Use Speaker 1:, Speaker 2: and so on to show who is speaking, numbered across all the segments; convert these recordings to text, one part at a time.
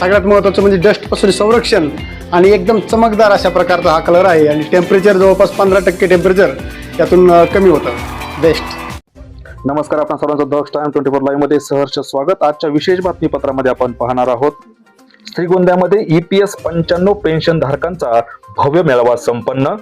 Speaker 1: सगळ्यात महत्त्वाचं म्हणजे डस्टपासून संरक्षण आणि एकदम चमकदार अशा प्रकारचा हा कलर आहे. आणि टेम्परेचर जवळपास पंधरा टक्के टेम्परेचर यातून कमी होतं. बेस्ट
Speaker 2: नमस्कार आपण सर्वांचं दक्ष टाइम ट्वेंटी फोर लाईव्हमध्ये सहर्ष स्वागत. आजच्या विशेष बातमीपत्रामध्ये आपण पाहणार आहोत श्रीगोंद्यामध्ये E ईपीएस पंच्याण्णव पेन्शन धारकांचा भव्य मेळावा संपन्न.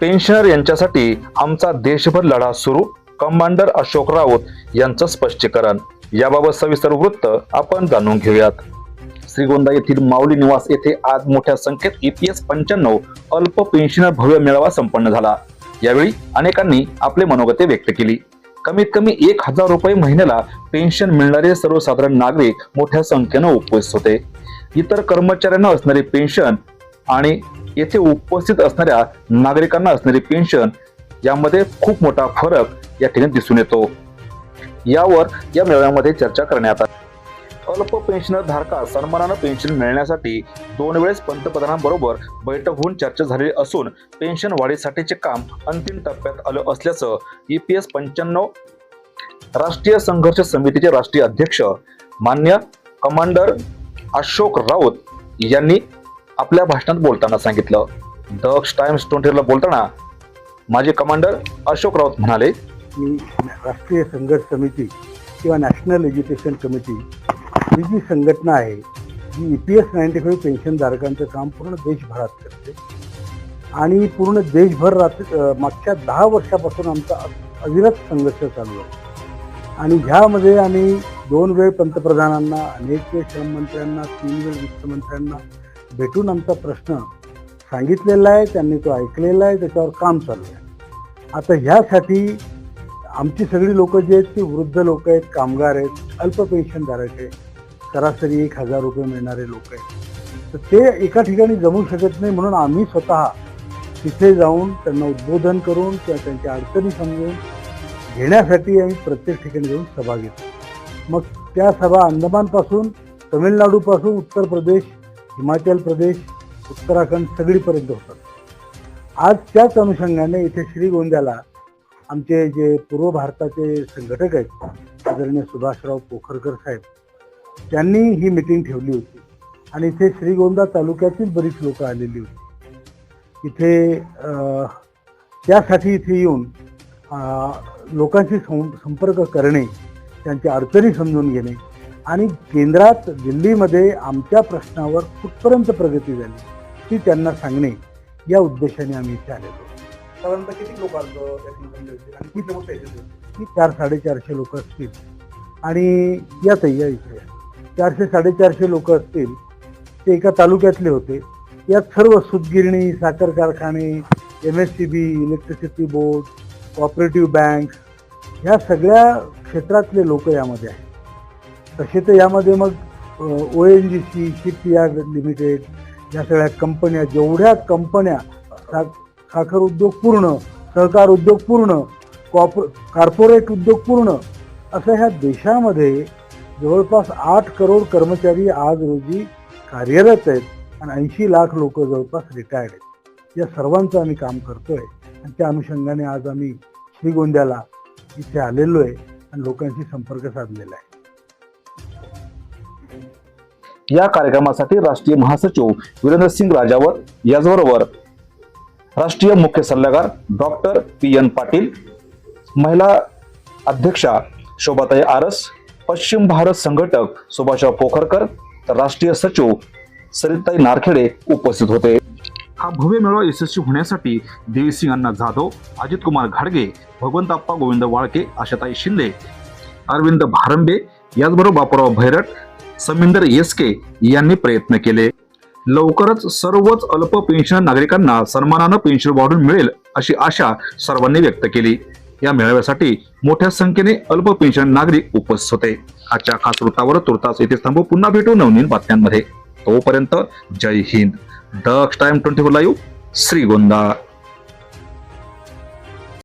Speaker 2: पेन्शनर यांच्यासाठी आमचा देशभर लढा सुरू. कमांडर अशोक राऊत यांचं स्पष्टीकरण. याबाबत सविस्तर वृत्त आपण जाणून घेऊयात. श्रीगोंदा येथील माऊली निवास येथे आज मोठ्या संख्येत ईपीएस पंच्याण्णव अल्प पेन्शनर भव्य मेळावा संपन्न झाला. यावेळी अनेकांनी आपले मनोगते व्यक्त केली. कमीत कमी एक हजार रुपये महिन्याला पेन्शन मिळणारे सर्वसाधारण नागरिक मोठ्या संख्येनं उपस्थित होते. इतर कर्मचाऱ्यांना असणारी पेन्शन आणि येथे उपस्थित असणाऱ्या नागरिकांना असणारी पेन्शन यामध्ये खूप मोठा फरक या ठिकाणी दिसून येतो. यावर या मेळाव्यामध्ये चर्चा करण्यात आली. अल्प पेन्शनर धारकास सन्मानानं पेन्शन मिळण्यासाठी दोन वेळेस पंतप्रधानांबरोबर बैठक होऊन चर्चा झालेली असून पेन्शन वाढीसाठीचे काम अंतिम टप्प्यात आलं असल्याचं ई पी एस पंच्याण्णव राष्ट्रीय संघर्ष समितीचे राष्ट्रीय अध्यक्ष मान्य कमांडर अशोक राऊत यांनी आपल्या भाषणात बोलताना सांगितलं. दक्ष टाइम्स ट्वेंटीला बोलताना माजी कमांडर अशोक राऊत म्हणाले
Speaker 3: की राष्ट्रीय संघर्ष समिती किंवा नॅशनल एज्युकेशन कमिटी ही जी संघटना आहे जी E P S ninety five पेन्शनधारकांचं काम पूर्ण देशभरात करते. आणि पूर्ण देशभर रात मागच्या दहा वर्षापासून आमचा अविरत संघर्ष चालू आहे. आणि ह्यामध्ये आम्ही दोन वेळ पंतप्रधानांना अनेक वेळ श्रममंत्र्यांना तीन वेळ वित्तमंत्र्यांना भेटून आमचा प्रश्न सांगितलेला आहे त्यांनी तो ऐकलेला आहे त्याच्यावर काम चालू आहे. आता ह्यासाठी आमची सगळी लोकं जी आहेत ती वृद्ध लोक आहेत कामगार आहेत अल्प पेन्शनधारक आहेत. सरासरी एक हजार रुपये मिळणारे लोक आहेत. तर ते एका ठिकाणी जमू शकत नाही म्हणून आम्ही स्वतः तिथे जाऊन त्यांना उद्बोधन करून किंवा त्यांच्या अडचणी समजून घेण्यासाठी आम्ही प्रत्येक ठिकाणी जाऊन सभा घेतो. मग त्या सभा अंदमानपासून तमिळनाडूपासून उत्तर प्रदेश हिमाचल प्रदेश उत्तराखंड सगळीपर्यंत होतात. आज त्याच अनुषंगाने इथे श्रीगोंद्याला आमचे जे पूर्व भारताचे संघटक आहेत आदरणीय सुभाषराव पोखरकर साहेब त्यांनी ही मिटिंग ठेवली होती. आणि इथे श्रीगोंदा तालुक्यातील बरीच लोक आलेली होती. इथे त्यासाठी इथे येऊन लोकांशी सं संपर्क करणे त्यांच्या अडचणी समजून घेणे आणि केंद्रात दिल्लीमध्ये आमच्या प्रश्नावर कुठपर्यंत प्रगती झाली ती त्यांना सांगणे या उद्देशाने आम्ही इथे आलेलो.
Speaker 1: साधारणतः किती लोक आणि किती मोठे
Speaker 3: की चार साडेचारशे लोक असतील. आणि यातही या इथे चारशे साडेचारशे लोक असतील ते एका तालुक्यातले होते. यात सर्व सूतगिरणी साखर कारखाने M S C B electricity board cooperative bank ह्या सगळ्या क्षेत्रातले लोक यामध्ये आहेत. तसे तर यामध्ये मग O N G C shipyard limited या सगळ्या कंपन्या जेवढ्या कंपन्या सा साखर उद्योग पूर्ण सहकार उद्योग पूर्ण कॉप कॉर्पोरेट उद्योग पूर्ण असं ह्या देशामध्ये जवळपास आठ करोड कर्मचारी आज रोजी कार्यरत आहेत आणि ऐंशी लाख लोक जवळपास रिटायर्ड आहेत. या सर्वांचं आम्ही काम करतोय आणि त्या अनुषंगाने आज आम्ही श्रीगोंद्याला इथे आलेलो आहे आणि लोकांशी संपर्क साधलेला आहे.
Speaker 2: या कार्यक्रमासाठी राष्ट्रीय महासचिव वीरेंद्र सिंग राजावत याचबरोबर राष्ट्रीय मुख्य सल्लागार डॉक्टर पी एन पाटील महिला अध्यक्षा शोभाताई आरस पश्चिम भारत संघटक सुभाषराव पोखरकर तर राष्ट्रीय सचिव सरिताई नारखेडे उपस्थित होते. हा भव्य मेळावा यशस्वी होण्यासाठी देवीसिंग अण्णा जाधव अजित कुमार घाडगे भगवंताप्पा गोविंद वाळके आशाताई शिंदे अरविंद भारंबे याचबरोबर बापूराव भैरट समिंदर येसके यांनी प्रयत्न केले. लवकरच सर्वच अल्प पेन्शन नागरिकांना सन्मानानं पेन्शन वाढून मिळेल अशी आशा सर्वांनी व्यक्त केली. या मेळाव्यासाठी मोठ्या संख्येने अल्प पेन्शन नागरिक उपस्थित होते. आजच्या खास वृत्तावर तुर्तास येथे थांबू पुन्हा भेटू नवनीन बातम्यांमध्ये. तोपर्यंत Jai Hind. Daksh time twenty four live Shrigonda.